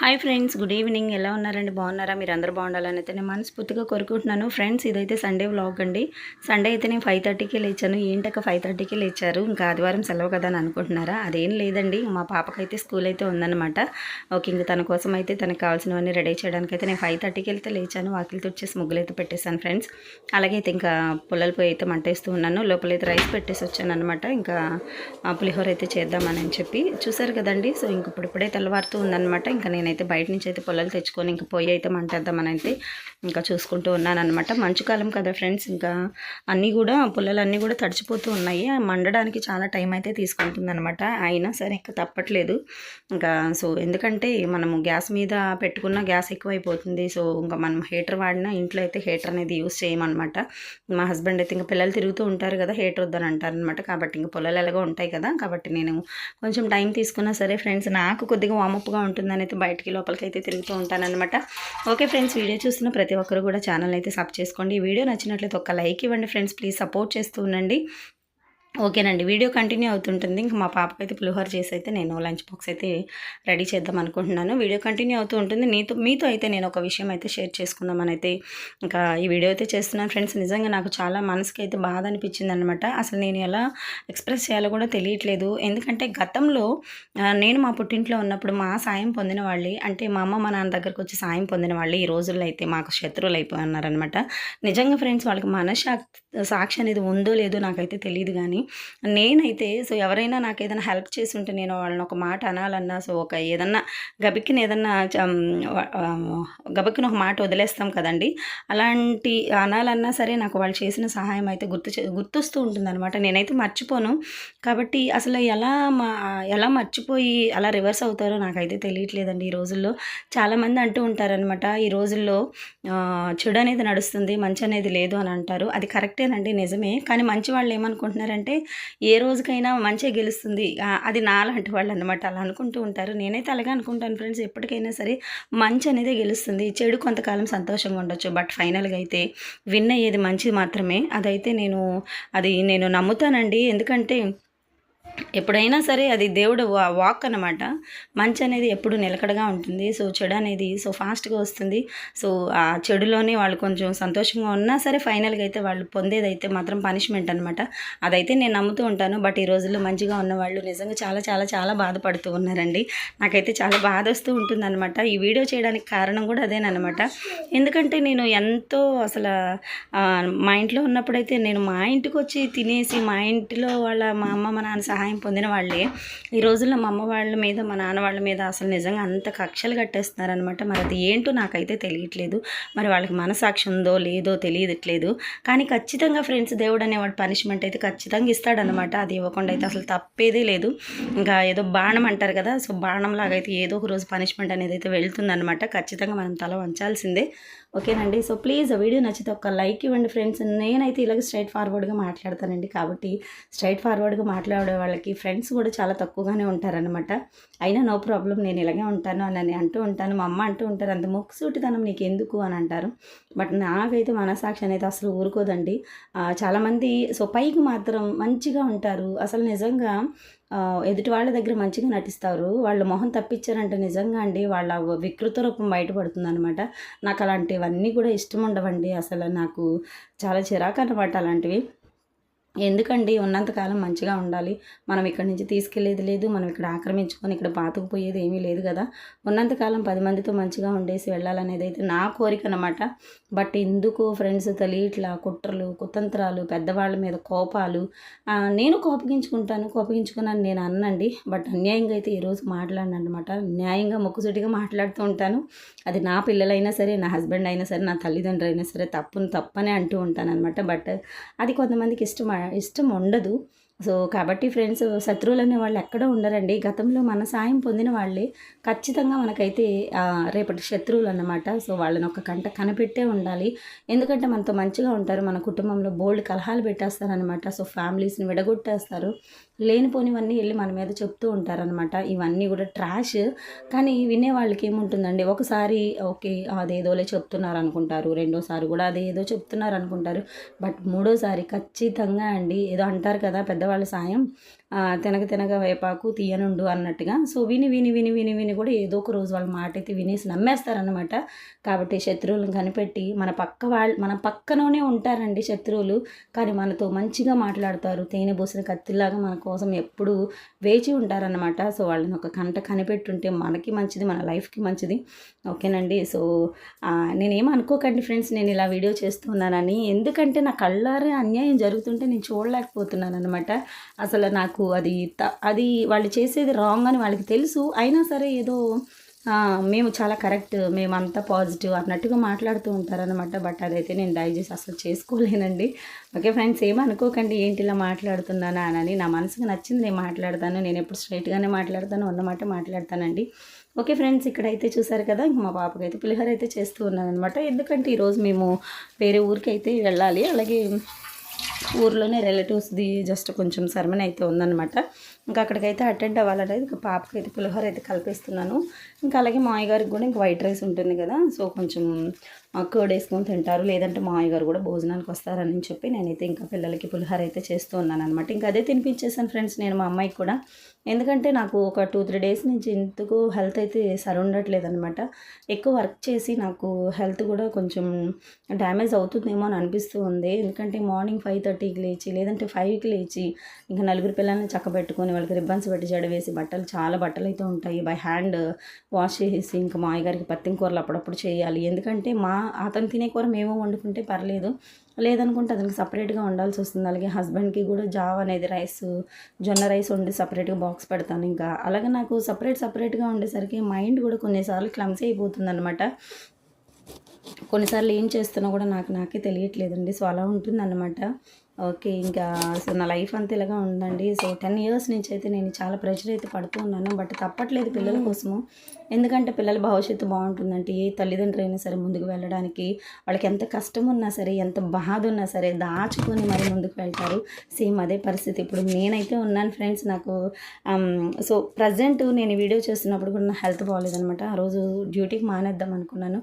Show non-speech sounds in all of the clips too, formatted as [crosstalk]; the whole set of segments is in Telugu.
Hi friends good evening. ఎలా ఉన్నారండి? బాగున్నారా? మీరు అందరూ బాగుండాలని అయితే నేను మనస్ఫూర్తిగా కోరుకుంటున్నాను. ఫ్రెండ్స్ ఇదైతే సండే వ్లాగ్ అండి. సండే అయితే నేను ఫైవ్ థర్టీకి లేచాను. ఏంటక్క ఫైవ్ థర్టీకి లేచారు? ఇంకా ఆదివారం సెలవు కదా అని అనుకుంటున్నారా? అదేం లేదండి. మా పాపకైతే స్కూల్ అయితే ఉందన్నమాట. ఓకే ఇంకా తన కోసం అయితే తనకు కావాల్సినవన్నీ రెడీ చేయడానికి అయితే నేను ఫైవ్ థర్టీకి వెళ్తే లేచాను. వాకిలి తుడిచేసి ముగ్గులు అయితే పెట్టేశాను ఫ్రెండ్స్. అలాగే అయితే ఇంకా పుల్లలు పోయి అయితే మంటేస్తూ ఉన్నాను. లోపలైతే రైస్ పెట్టేసి వచ్చాను అనమాట ఇంకా పులిహోర అయితే చేద్దామని చెప్పి చూసారు కదండి. సో ఇంక ఇప్పుడు ఇప్పుడే తెల్లవారుతూ ఉందన్నమాట. ఇంకా నేను నేనైతే బయట నుంచి అయితే పొలాలు తెచ్చుకొని ఇంకా పొయ్యి అయితే మంటేద్దామని అయితే ఇంకా చూసుకుంటూ ఉన్నాను అనమాట మంచు కాలం కదా ఫ్రెండ్స్. ఇంకా అన్నీ కూడా పొలాలన్నీ కూడా తడిచిపోతూ ఉన్నాయి. మండడానికి చాలా టైం అయితే తీసుకుంటుంది అనమాట అయినా సరే ఇంకా తప్పట్లేదు. ఇంకా సో ఎందుకంటే మనము గ్యాస్ మీద పెట్టుకున్న గ్యాస్ ఎక్కువైపోతుంది. సో ఇంకా మనం హీటర్ వాడినా ఇంట్లో అయితే హీటర్ అనేది యూస్ చేయమన్నమాట. మా హస్బెండ్ అయితే ఇంకా పిల్లలు తిరుగుతూ ఉంటారు కదా హీటర్ వద్దని అంటారనమాట కాబట్టి ఇంకా పొలాలు ఎలాగో ఉంటాయి కదా. కాబట్టి నేను కొంచెం టైం తీసుకున్నా సరే ఫ్రెండ్స్ నాకు కొద్దిగా వామప్గా ఉంటుందని అయితే బయట బయటికి లోపలికి అయితే తిరుగుతూ ఉంటానన్నమాట. ఓకే ఫ్రెండ్స్ వీడియో చూస్తున్న ప్రతి ఒక్కరు కూడా ఛానల్ అయితే సబ్ చేసుకోండి. ఈ వీడియో నచ్చినట్లయితే ఒక లైక్ ఇవ్వండి ఫ్రెండ్స్. ప్లీజ్ సపోర్ట్ చేస్తూ ఉండండి. ఓకేనండి వీడియో కంటిన్యూ అవుతుంటుంది. ఇంకా మా పాపకి అయితే పులిహోర చేసి అయితే నేను లంచ్ బాక్స్ అయితే రెడీ చేద్దాం అనుకుంటున్నాను. వీడియో కంటిన్యూ అవుతూ ఉంటుంది. నీతో మీతో అయితే నేను ఒక విషయం అయితే షేర్ చేసుకుందామని అయితే ఇంకా ఈ వీడియో అయితే చేస్తున్నాను. ఫ్రెండ్స్ నిజంగా నాకు చాలా మనసుకి అయితే బాధ అనిపించింది అనమాట అసలు నేను ఎలా ఎక్స్ప్రెస్ చేయాలో కూడా తెలియట్లేదు. ఎందుకంటే గతంలో నేను మా పుట్టింట్లో ఉన్నప్పుడు మా సాయం పొందిన వాళ్ళే. అంటే మా అమ్మ మా నాన్న దగ్గరకు వచ్చి సాయం పొందిన వాళ్ళే. ఈ రోజుల్లో అయితే మాకు శత్రువులు అయిపోయి ఉన్నారనమాట నిజంగా ఫ్రెండ్స్ వాళ్ళకి మనశ్శాక్ సాక్షి అనేది ఉందో లేదో నాకైతే తెలియదు కానీ నేనైతే సో ఎవరైనా నాకు ఏదైనా హెల్ప్ చేసి ఉంటే నేను వాళ్ళని ఒక మాట అనాలన్నా సో ఒక ఏదన్నా గబిక్కిన ఏదన్నా చం- గబిక్కిన ఒక మాట వదిలేస్తాం కదండి. అలాంటి అనాలన్నా సరే నాకు వాళ్ళు చేసిన సహాయం అయితే గుర్తు చే- గుర్తొస్తూ ఉంటుంది అనమాట నేనైతే మర్చిపోను. కాబట్టి అసలు ఎలా మా ఎలా మర్చిపోయి అలా రివర్స్ అవుతారో నాకైతే తెలియట్లేదండి ఈ రోజుల్లో. చాలామంది అంటూ ఉంటారనమాట ఈ రోజుల్లో చెడు అనేది నడుస్తుంది మంచి అనేది లేదు అని అంటారు. అది కరెక్టేనండి నిజమే. కానీ మంచి వాళ్ళు ఏమనుకుంటున్నారంటే ఏ రోజుకైనా మంచిగా గెలుస్తుంది. అది నాలాంటి వాళ్ళు అనమాట అలా అనుకుంటూ ఉంటారు. నేనైతే అలాగే అనుకుంటాను ఫ్రెండ్స్. ఎప్పటికైనా సరే మంచి అనేది గెలుస్తుంది. చెడు కొంతకాలం సంతోషంగా ఉండొచ్చు. బట్ ఫైనల్గా అయితే విన్ అయ్యేది మంచి మాత్రమే. అదైతే నేను అది నేను నమ్ముతానండి. ఎందుకంటే ఎప్పుడైనా సరే అది దేవుడు వా- వాక్ అనమాట మంచి అనేది ఎప్పుడు నిలకడగా ఉంటుంది. సో చెడు అనేది సో ఫాస్ట్గా వస్తుంది. సో ఆ చెడులోనే వాళ్ళు కొంచెం సంతోషంగా ఉన్నా సరే ఫైనల్గా అయితే వాళ్ళు పొందేదైతే మాత్రం పనిష్మెంట్ అనమాట అదైతే నేను నమ్ముతూ ఉంటాను. బట్ ఈ రోజుల్లో మంచిగా ఉన్న వాళ్ళు నిజంగా చాలా చాలా చాలా బాధపడుతూ ఉన్నారండి. నాకైతే చాలా బాధ వస్తూ ఉంటుందన్నమాట. ఈ వీడియో చేయడానికి కారణం కూడా అదేనమాట ఎందుకంటే నేను ఎంతో అసలు మా ఇంట్లో ఉన్నప్పుడైతే నేను మా ఇంటికి వచ్చి తినేసి మా ఇంటిలో వాళ్ళ మా అమ్మ మా నాన్న సహాయం పొందిన వాళ్ళే. ఈ రోజుల్లో మా అమ్మ వాళ్ళ మీద మా నాన్న వాళ్ళ మీద అసలు నిజంగా అంత కక్షలు కట్టేస్తున్నారనమాట మరి అది ఏంటో నాకైతే తెలియట్లేదు. మరి వాళ్ళకి మనసాక్షి ఉందో లేదో తెలియట్లేదు. కానీ ఖచ్చితంగా ఫ్రెండ్స్ దేవుడు అనేవాడు పనిష్మెంట్ అయితే ఖచ్చితంగా ఇస్తాడనమాట అది ఇవ్వకుండా అయితే అసలు తప్పేదే లేదు. ఇంకా ఏదో బాణం అంటారు కదా సో బాణం లాగా అయితే ఏదో ఒక రోజు పనిష్మెంట్ అనేది అయితే వెళ్తుందనమాట ఖచ్చితంగా మనం తల వంచాల్సిందే. ఓకేనండి. సో ప్లీజ్ వీడియో నచ్చితే ఒక లైక్ ఇవ్వండి ఫ్రెండ్స్. నేనైతే ఇలాగ స్ట్రైట్ ఫార్వర్డ్గా మాట్లాడతానండి. కాబట్టి స్ట్రైట్ ఫార్వర్డ్గా మాట్లాడే వాళ్ళకి ఫ్రెండ్స్ కూడా చాలా తక్కువగానే ఉంటారనమాట అయినా నో ప్రాబ్లం నేను ఇలాగే ఉంటాను అని అంటూ ఉంటాను. మా అమ్మ అంటూ ఉంటారు అంత ముక్కుసూటితనం నీకు ఎందుకు అని అంటారు. బట్ నాకైతే మనసాక్షి అనేది అసలు ఊరుకోదండి. చాలామంది సో పైకి మాత్రం మంచిగా ఉంటారు. అసలు నిజంగా ఎదుటి వాళ్ళ దగ్గర మంచిగా నటిస్తారు. వాళ్ళు మొహం తప్పించారంటే నిజంగా అండి వాళ్ళ వికృత రూపం బయటపడుతుంది అనమాట నాకు అలాంటివన్నీ కూడా ఇష్టం ఉండవండి. అసలు నాకు చాలా చిరాకు అనమాట అలాంటివి. ఎందుకండి? ఉన్నంతకాలం మంచిగా ఉండాలి. మనం ఇక్కడి నుంచి తీసుకెళ్ళేది లేదు. మనం ఇక్కడ ఆక్రమించుకొని ఇక్కడ పాతుకుపోయేది ఏమీ లేదు కదా. ఉన్నంతకాలం పది మందితో మంచిగా ఉండేసి వెళ్ళాలనేది అయితే నా కోరిక అనమాట బట్ ఎందుకు ఫ్రెండ్స్ తెలియట్లా కుట్రలు కుతంత్రాలు పెద్దవాళ్ళ మీద కోపాలు నేను కోపగించుకుంటాను. కోపగించుకున్నాను నేను అన్నండి. బట్ అన్యాయంగా అయితే ఈరోజు మాట్లాడిన అనమాట న్యాయంగా మొక్కుసుటిగా మాట్లాడుతూ ఉంటాను. అది నా పిల్లలైనా సరే నా హస్బెండ్ అయినా సరే నా తల్లిదండ్రులు అయినా సరే తప్పును తప్పనే అంటూ ఉంటాను అనమాట బట్ అది కొంతమందికి ఇష్టం ఇష్టం ఉండదు. సో కాబట్టి ఫ్రెండ్స్ శత్రువులు అనే వాళ్ళు ఎక్కడో ఉండరండి. గతంలో మన సాయం పొందిన వాళ్ళే ఖచ్చితంగా మనకైతే రేపటి శత్రువులు అన్నమాట. సో వాళ్ళని ఒక కంట కనిపెట్టే ఉండాలి. ఎందుకంటే మనతో మంచిగా ఉంటారు. మన కుటుంబంలో బోల్డ్ కలహాలు పెట్టేస్తారనమాట సో ఫ్యామిలీస్ని విడగొట్టేస్తారు. లేనిపోనివన్నీ వెళ్ళి మన మీద చెప్తూ ఉంటారనమాట ఇవన్నీ కూడా ట్రాష్. కానీ వినే వాళ్ళకి ఏముంటుందండి? ఒకసారి ఓకే అదేదోలే చెప్తున్నారు అనుకుంటారు రెండోసారి కూడా అదేదో చెప్తున్నారు అనుకుంటారు బట్ మూడోసారి ఖచ్చితంగా అండి ఏదో అంటారు కదా పెద్ద పెద్దవాళ్ళ సాయం తినగ తినగ వేపాకు తీయనుండు అన్నట్టుగా. సో విని విని విని విని విని కూడా ఏదో ఒక రోజు వాళ్ళ మాట అయితే వినేసి నమ్మేస్తారనమాట కాబట్టి శత్రువులను కనిపెట్టి మన పక్క వాళ్ళు మన పక్కననే ఉంటారండి శత్రువులు. కానీ మనతో మంచిగా మాట్లాడతారు. తేనె పోసిన కత్తిలాగా మన కోసం ఎప్పుడూ వేచి ఉంటారనమాట సో వాళ్ళని ఒక కంట కనిపెట్టుంటే మనకి మంచిది మన లైఫ్కి మంచిది. ఓకేనండి. సో నేనేం అనుకోకండి ఫ్రెండ్స్ నేను ఇలా వీడియో చేస్తున్నానని. ఎందుకంటే నా కళ్ళారే అన్యాయం జరుగుతుంటే నేను చూడలేకపోతున్నాను అనమాట అసలు నాకు అది త- అది వాళ్ళు చేసేది రాంగ్ అని వాళ్ళకి తెలుసు. అయినా సరే ఏదో మేము చాలా కరెక్ట్ మేమంతా పాజిటివ్ అన్నట్టుగా మాట్లాడుతూ ఉంటారనమాట బట్ అదైతే నేను డైజెస్ట్ అసలు చేసుకోలేనండి. ఓకే ఫ్రెండ్స్ ఏమనుకోకండి ఏంటి ఇలా మాట్లాడుతున్నానా అని. నా మనసుకు నచ్చింది నేను మాట్లాడతాను. నేను ఎప్పుడు స్ట్రైట్గానే మాట్లాడతాను. ఉన్నమాట మాట్లాడతానండి. ఓకే ఫ్రెండ్స్ ఇక్కడైతే చూసారు కదా ఇంక మా పాపకి అయితే పులిహోర అయితే చేస్తూ ఉన్నాను అనమాట ఎందుకంటే ఈరోజు మేము వేరే ఊరికి అయితే వెళ్ళాలి. అలాగే ఊర్లోనే రిలేటివ్స్ది జస్ట్ కొంచెం సర్మన్ అయితే ఉందన్నమాట. ఇంకా అక్కడికైతే అటెండ్ అవ్వాలనేది ఇంకా పాపకి అయితే పులిహోర అయితే కలిపేస్తున్నాను. ఇంకా అలాగే మా గారికి కూడా ఇంకా వైట్ రైస్ ఉంటుంది కదా సో కొంచెం కర్డ్ వేసుకొని తింటారు. లేదంటే మా గారు కూడా భోజనానికి వస్తారని చెప్పి నేనైతే ఇంకా పిల్లలకి పులిహోర అయితే చేస్తూ ఉన్నాను అనమాట ఇంకా అదే తినిపించేసాను ఫ్రెండ్స్ నేను మా అమ్మాయికి కూడా. ఎందుకంటే నాకు ఒక టూ త్రీ డేస్ నుంచి ఎందుకు హెల్త్ అయితే సరి ఉండట్లేదు అనమాట ఎక్కువ వర్క్ చేసి నాకు హెల్త్ కూడా కొంచెం డ్యామేజ్ అవుతుందేమో అని అనిపిస్తూ ఉంది. ఎందుకంటే మార్నింగ్ ఫైవ్ థర్టీకి లేచి లేదంటే ఫైవ్కి లేచి ఇంకా నలుగురు పిల్లల్ని చక్కబెట్టుకొని వాళ్ళకి రిబ్బన్స్ పెట్టి జడ వేసి బట్టలు చాలా బట్టలు అయితే ఉంటాయి. బై హ్యాండ్ వాష్ చేసి ఇంకా మా అయ్యగారికి పత్తింకూరలు అప్పుడప్పుడు చేయాలి. ఎందుకంటే మా అతను తినే కూర మేము వండుకుంటే పర్లేదు. లేదనుకుంటే అతనికి సపరేట్గా వండాల్సి వస్తుంది. అలాగే హస్బెండ్కి కూడా జావ్ అనేది రైస్ జొన్న రైస్ వండి సపరేట్గా బాక్స్ పెడతాను ఇంకా. అలాగే నాకు సపరేట్ సపరేట్గా ఉండేసరికి మైండ్ కూడా కొన్నిసార్లు క్లమ్సీ అయిపోతుంది అనమాట కొన్నిసార్లు ఏం చేస్తున్నా కూడా నాకు నాకే తెలియట్లేదండి. సో అలా ఉంటుందన్నమాట. ఓకే ఇంకా సో నా లైఫ్ అంతా ఇలాగా ఉందండి. సో టెన్ ఇయర్స్ నుంచి అయితే నేను చాలా ప్రెషర్ అయితే పడుతూ ఉన్నాను. బట్ తప్పట్లేదు పిల్లల కోసము. ఎందుకంటే పిల్లల భవిష్యత్తు బాగుంటుందంటే ఏ తల్లిదండ్రులు అయినా సరే ముందుకు వెళ్ళడానికి వాళ్ళకి ఎంత కష్టం ఉన్నా సరే ఎంత బాధ ఉన్నా సరే దాచుకొని మరి ముందుకు వెళ్తారు. సేమ్ అదే పరిస్థితి. ఇప్పుడు నేనైతే ఉన్నాను ఫ్రెండ్స్ నాకు సో ప్రజెంట్ నేను వీడియో చేస్తున్నప్పుడు కూడా నా హెల్త్ బాగాలేదనమాట ఆ రోజు డ్యూటీకి మానేద్దాం అనుకున్నాను.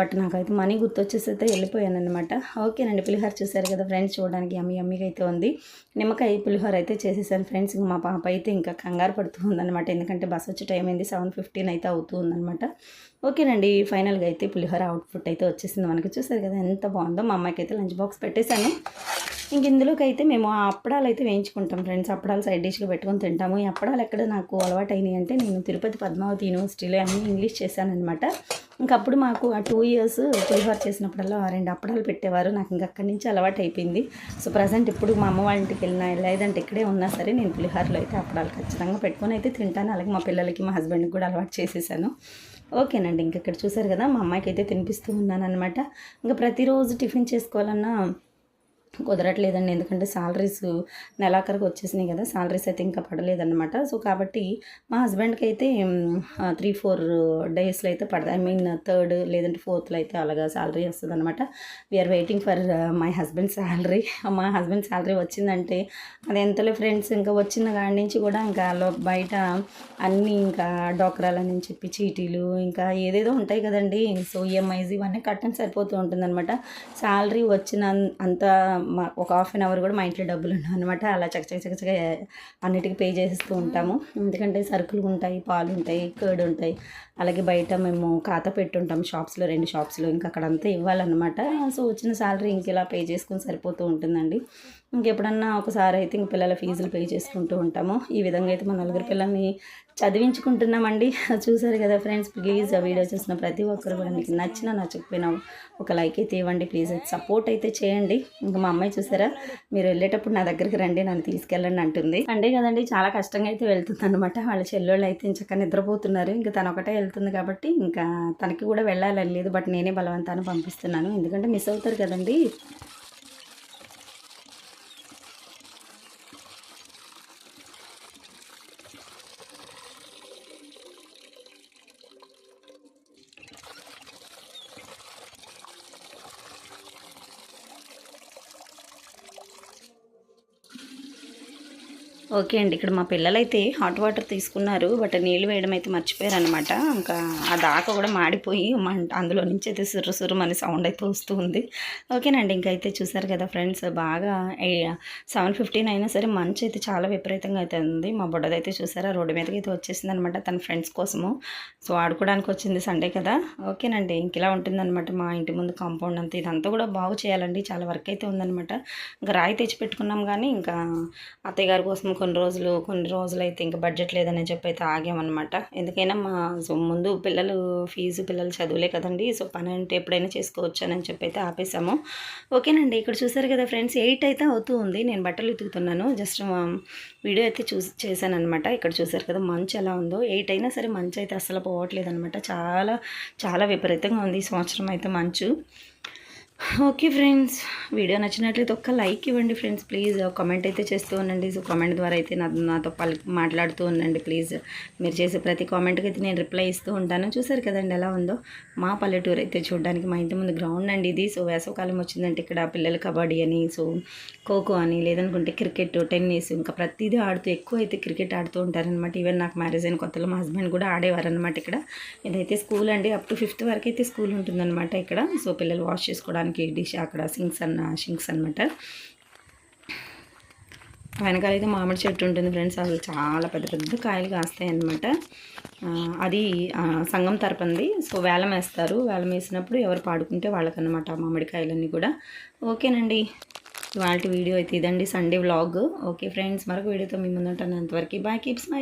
బట్ నాకైతే మనీ గుర్తొచ్చేసి అయితే వెళ్ళిపోయాను అనమాట ఓకేనండి పులిహోర చూసారు కదా ఫ్రెండ్స్ చూడడానికి అమ్మి అమ్మిగా అయితే ఉంది. నిమ్మకాయ పులిహోర అయితే చేసేసాను ఫ్రెండ్స్. మా పాప అయితే ఇంకా కంగారు పడుతూ ఉందన్నమాట. ఎందుకంటే బస్ వచ్చే టైం అయింది. సెవెన్ ఫిఫ్టీన్ అయితే అవుతూ ఉందన్నమాట. ఓకేనండి ఫైనల్గా అయితే పులిహోర అవుట్పుట్ అయితే వచ్చేసింది మనకి. చూసారు కదా ఎంత బాగుందో. మా అమ్మాయికి అయితే లంచ్ బాక్స్ పెట్టేశాను. ఇంక ఇందులోకి అయితే మేము ఆ అప్పడాలు అయితే వేయించుకుంటాం ఫ్రెండ్స్. అప్పడాలు సైడ్ డిష్గా పెట్టుకొని తింటాము. ఈ అప్పడాలు ఎక్కడ నాకు అలవాటు అయినాయి అంటే నేను తిరుపతి పద్మావతి యూనివర్సిటీలో అన్నీ ఇంగ్లీష్ చేశానమాట ఇంకప్పుడు మాకు ఆ టూ ఇయర్స్ పులిహోర చేసినప్పుడల్లా రెండు అప్పడాలు పెట్టేవారు. నాకు ఇంక అక్కడి నుంచి అలవాటు అయిపోయింది సో ప్రజెంట్ ఇప్పుడు మా అమ్మ వాళ్ళ ఇంటికి వెళ్ళినా లేదంటే ఇక్కడే ఉన్నా సరే నేను పులిహోరలో అయితే అప్పడాలు ఖచ్చితంగా పెట్టుకొని అయితే తింటాను. అలాగే మా పిల్లలకి మా హస్బెండ్కి కూడా అలవాటు చేసేసాను. ఓకేనండి. ఇంక ఇక్కడ చూసారు కదా మా అమ్మాయికి అయితే తినిపిస్తూ ఉన్నాను అనమాట ఇంకా ప్రతిరోజు టిఫిన్ చేసుకోవాలన్నా కుదరట్లేదండి. ఎందుకంటే సాలరీస్ నెలాఖరికి వచ్చేసినాయి కదా సాలరీస్ అయితే ఇంకా పడలేదన్నమాట. సో కాబట్టి మా హస్బెండ్కి అయితే త్రీ ఫోర్ డేస్లో అయితే పడదు ఐ మీన్ థర్డ్ లేదంటే ఫోర్త్లో అయితే అలాగా సాలరీ వస్తుంది అనమాట we are waiting for my husband salary మా హస్బెండ్ శాలరీ వచ్చిందంటే అది ఎంతలే ఫ్రెండ్స్ ఇంకా వచ్చిన కాడి నుంచి కూడా ఇంకా బయట అన్నీ ఇంకా డోక్రాలని చెప్పి చీటీలు ఇంకా ఏదేదో ఉంటాయి కదండి. సో ఈఎంఐస్ ఇవన్నీ కట్టని సరిపోతూ ఉంటుందన్నమాట. శాలరీ వచ్చిన అంత మా ఒక హాఫ్ అన్ అవర్ కూడా మా ఇంట్లో డబ్బులు ఉండవు అనమాట అలా చకచక చకచక అన్నిటికీ పే చేసేస్తూ ఉంటాము. ఎందుకంటే సరుకులు ఉంటాయి పాలు ఉంటాయి కర్డ్ ఉంటాయి. అలాగే బయట మేము ఖాతా పెట్టుంటాం షాప్స్లో రెండు షాప్స్లో. ఇంకా అక్కడంతా ఇవ్వాలన్నమాట. సో వచ్చిన శాలరీ ఇంక ఇలా పే చేసుకుని సరిపోతూ ఉంటుందండి. ఇంకెప్పుడన్నా ఒకసారి అయితే ఇంక పిల్లల ఫీజులు పే చేసుకుంటూ ఉంటాము. ఈ విధంగా అయితే మా నలుగురు పిల్లల్ని చదివించుకుంటున్నామండి. [laughs] చూసారు కదా ఫ్రెండ్స్ ప్లీజ్ ఆ వీడియో చూసిన ప్రతి ఒక్కరు కూడా మీకు నచ్చినా నచ్చకపోయినా ఒక లైక్ అయితే ఇవ్వండి. ప్లీజ్ సపోర్ట్ అయితే చేయండి. ఇంకా మా అమ్మాయి చూసారా? మీరు వెళ్ళేటప్పుడు నా దగ్గరికి రండి నన్ను తీసుకెళ్ళండి అంటుంది. అంటే కదండి చాలా కష్టంగా అయితే వెళ్తుంది అనమాట వాళ్ళ చెల్లెళ్ళు అయితే ఇంచక్క నిద్రపోతున్నారు. ఇంకా తను ఒకటే వెళ్తుంది కాబట్టి ఇంకా తనకి కూడా వెళ్ళాలని లేదు. బట్ నేనే బలవంతాన్ని పంపిస్తున్నాను. ఎందుకంటే మిస్ అవుతారు కదండి. ఓకే అండి. ఇక్కడ మా పిల్లలైతే హాట్ వాటర్ తీసుకున్నారు బట్ నీళ్ళు వేయడం అయితే మర్చిపోయారు అనమాట ఇంకా ఆ దాక కూడా మాడిపోయి మంట అందులో నుంచి అయితే సుర్రు సుర్రు అని సౌండ్ అయితే వస్తూ ఉంది. ఓకేనండి ఇంకైతే చూసారు కదా ఫ్రెండ్స్ బాగా సెవెన్ ఫిఫ్టీన్ అయినా సరే మంచి అయితే చాలా విపరీతంగా అయితే ఉంది. మా బుడ్డదైతే చూసారా రోడ్డు మీదకి అయితే వచ్చేసింది అనమాట తన ఫ్రెండ్స్ కోసము. సో ఆడుకోవడానికి వచ్చింది సండే కదా. ఓకేనండి ఇంక ఇలా ఉంటుందన్నమాట మా ఇంటి ముందు కాంపౌండ్ అంతా. ఇదంతా కూడా బాగు చేయాలండి చాలా వర్క్ అయితే ఉందనమాట ఇంకా రాయి తెచ్చి పెట్టుకున్నాం కానీ ఇంకా అత్తయ్య గారి కోసం కొన్ని రోజులు కొన్ని రోజులు అయితే ఇంకా బడ్జెట్ లేదని చెప్పి అయితే ఆగామన్నమాట. ఎందుకైనా మా సో ముందు పిల్లలు ఫీజు పిల్లలు చదువులే కదండి. సో పని అంటే ఎప్పుడైనా చేసుకోవచ్చు అని చెప్పి అయితే ఆపేసాము. ఓకేనండి ఇక్కడ చూసారు కదా ఫ్రెండ్స్ ఎయిట్ అయితే అవుతూ ఉంది. నేను బట్టలు ఉతుకుతున్నాను. జస్ట్ వీడియో అయితే చూసి చేశాను అనమాట ఇక్కడ చూసారు కదా మంచు ఎలా ఉందో. ఎయిట్ అయినా సరే మంచు అయితే అసలు పోవట్లేదు అనమాట చాలా చాలా విపరీతంగా ఉంది ఈ సంవత్సరం అయితే మంచు. ఓకే ఫ్రెండ్స్ వీడియో నచ్చినట్లయితే ఒక్క లైక్ ఇవ్వండి ఫ్రెండ్స్ ప్లీజ్. కామెంట్ అయితే చేస్తూ ఉండండి. సో కామెంట్ ద్వారా అయితే నా నాతో పల్ మాట్లాడుతూ ఉండండి ప్లీజ్. మీరు చేసే ప్రతి కామెంట్కి అయితే నేను రిప్లై ఇస్తూ ఉంటాను. చూసారు కదండి ఎలా ఉందో? మా పల్లెటూరు అయితే చూడడానికి మా ఇంటి ముందు గ్రౌండ్ అండి ఇది. సో వేసవకాలం వచ్చిందంటే ఇక్కడ పిల్లలు కబడ్డీ అని సో ఖోఖో అని లేదనుకుంటే క్రికెట్ టెన్నిస్ ఇంకా ప్రతిదీ ఆడుతూ ఎక్కువ అయితే క్రికెట్ ఆడుతూ ఉంటారనమాట ఈవెన్ నాకు మ్యారేజ్ అయిన కొత్తలో మా హస్బెండ్ కూడా ఆడేవారనమాట ఇక్కడ. ఇదైతే స్కూల్ అండి. అప్ టు ఫిఫ్త్ వరకు అయితే స్కూల్ ఉంటుందన్నమాట ఇక్కడ. సో పిల్లలు వాష్ చేసుకోవడానికి డిష్ అక్కడ సింక్స్ అన్న షింక్స్ అనమాట వెనకాల అయితే మామిడి చెట్టు ఉంటుంది ఫ్రెండ్స్ అసలు చాలా పెద్ద పెద్ద కాయలు కాస్తాయి అనమాట అది సంఘం తరపుంది. సో వేలం వేస్తారు. వేలం వేసినప్పుడు ఎవరు పాడుకుంటే వాళ్ళకన్నమాట మామిడికాయలన్నీ కూడా. ఓకేనండి. ఇవాళ వీడియో అయితే ఇదండి. Sunday vlog. ఓకే ఫ్రెండ్స్ మరొక వీడియోతో మీ ముందు ఉంటాను. అంతవరకు బాయ్ కీప్ స్మైల్.